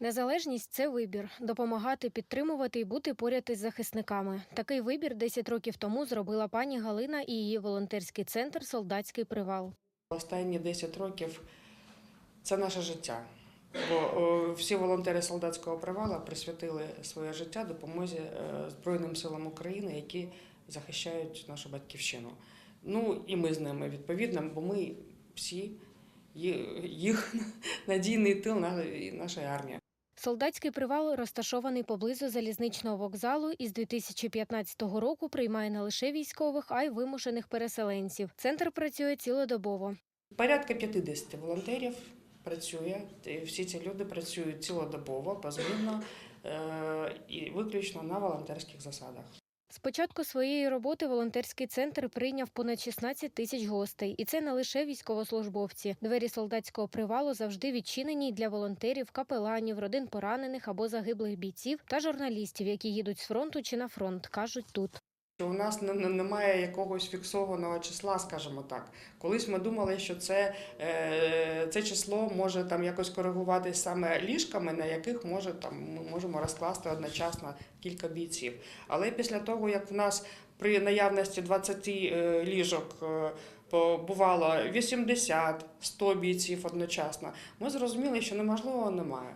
Незалежність це вибір допомагати, підтримувати і бути поряд із захисниками. Такий вибір 10 років тому зробила пані Галина і її волонтерський центр Солдатський привал. Останні 10 років це наше життя. Бо всі волонтери солдатського привала присвятили своє життя допомозі е, Збройним силам України, які захищають нашу батьківщину. Ну і ми з ними відповідно, бо ми всі їх надійний тил нашої армії. Солдатський привал розташований поблизу залізничного вокзалу і з 2015 року приймає не лише військових, а й вимушених переселенців. Центр працює цілодобово. Порядка 50 волонтерів працює. Всі ці люди працюють цілодобово, позмінно е, і виключно на волонтерських засадах. З початку своєї роботи волонтерський центр прийняв понад 16 тисяч гостей, і це не лише військовослужбовці. Двері солдатського привалу завжди відчинені для волонтерів, капеланів, родин поранених або загиблих бійців та журналістів, які їдуть з фронту чи на фронт, кажуть тут. Що У нас не- не- немає якогось фіксованого числа, скажімо так. Колись ми думали, що це, е, це число може там якось коригуватись саме ліжками, на яких може там ми можемо розкласти одночасно кілька бійців. Але після того, як в нас при наявності 20 е, ліжок е, бувало 80-100 бійців одночасно, ми зрозуміли, що неможливого немає.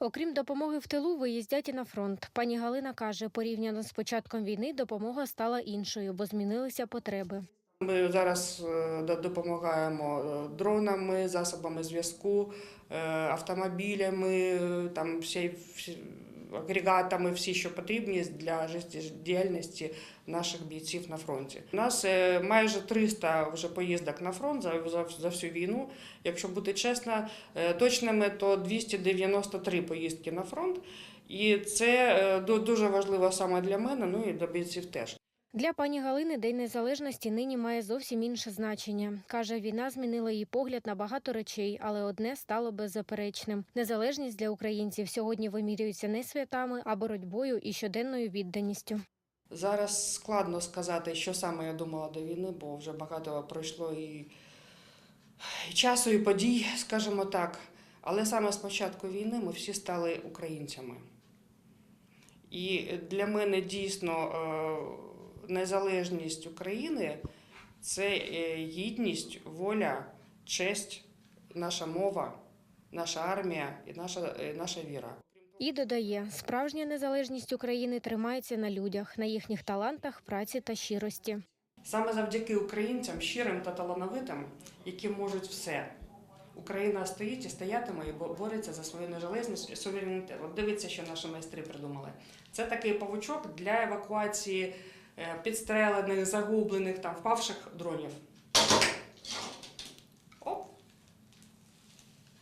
Окрім допомоги в тилу, виїздять і на фронт. Пані Галина каже, порівняно з початком війни допомога стала іншою, бо змінилися потреби. Ми зараз е, до- допомагаємо е, дронами, засобами зв'язку, е, автомобілями, там всі агрегатами, всі, що потрібні для життєдіяльності наших бійців на фронті. У нас е, майже 300 вже поїздок на фронт за, за, за всю війну. Якщо бути чесно, е, точними, то 293 поїздки на фронт. І це е, дуже важливо саме для мене, ну і для бійців теж. Для пані Галини День Незалежності нині має зовсім інше значення. Каже, війна змінила її погляд на багато речей, але одне стало беззаперечним. Незалежність для українців сьогодні вимірюється не святами, а боротьбою і щоденною відданістю. Зараз складно сказати, що саме я думала до війни, бо вже багато пройшло і, часу, і подій, скажімо так. Але саме з початку війни ми всі стали українцями. І для мене дійсно е, незалежність України це е, гідність, воля, честь, наша мова, наша армія і наша, наша віра. І додає, справжня незалежність України тримається на людях, на їхніх талантах, праці та щирості. Саме завдяки українцям, щирим та талановитим, які можуть все. Україна стоїть і стоятиме і бо- бореться за свою незалежність і суверенітет. От дивіться, що наші майстри придумали. Це такий павучок для евакуації е, підстрелених, загублених, там, впавших дронів. Оп.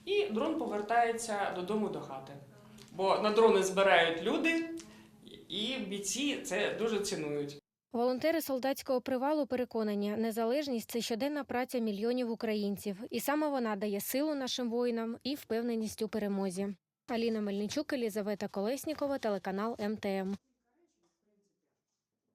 І дрон повертається додому до хати. Бо на дрони збирають люди, і бійці це дуже цінують. Волонтери солдатського привалу переконані, незалежність це щоденна праця мільйонів українців, і саме вона дає силу нашим воїнам і впевненість у перемозі. Аліна Мельничук, Елізавета Колеснікова, телеканал МТМ.